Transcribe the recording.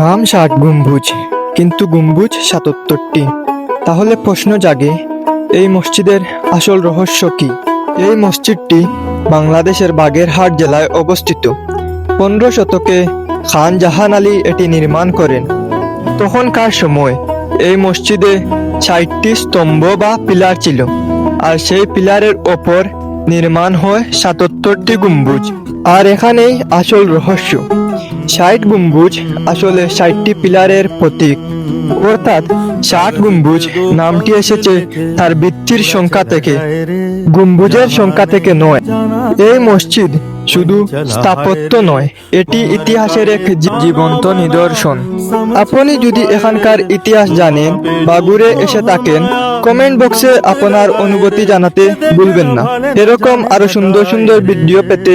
নাম ষাট গম্বুজ, কিন্তু গম্বুজ সাতাত্তরটি। তাহলে প্রশ্ন জাগে, এই মসজিদের আসল রহস্য কি? এই মসজিদটি বাংলাদেশের বাগেরহাট জেলায় অবস্থিত। পনেরো শতকে খান জাহান আলী এটি নির্মাণ করেন। তখনকার সময় এই মসজিদে ষাটটি স্তম্ভ বা পিলার ছিল, আর সেই পিলারের ওপর নির্মাণ হয় সাতাত্তরটি গম্বুজ। আর এখানেই আসল রহস্য। ষাট গম্বুজ আসলে ষাটটি পিলারের প্রতীক। অর্থাৎ ষাট গম্বুজ নামটি এসেছে তার বৃত্তির সংখ্যা থেকে। গম্বুজের সংখ্যা থেকে নয়। এই মসজিদ শুধু স্থাপত্য নয়, এটি ইতিহাসের এক জীবন্ত নিদর্শন। আপনি যদি এখানকার ইতিহাস জানেন বা ঘুরে এসে থাকেন, কমেন্ট বক্সে আপনার অনুভূতি জানাতে ভুলবেন না। এরকম আরও সুন্দর সুন্দর ভিডিও পেতে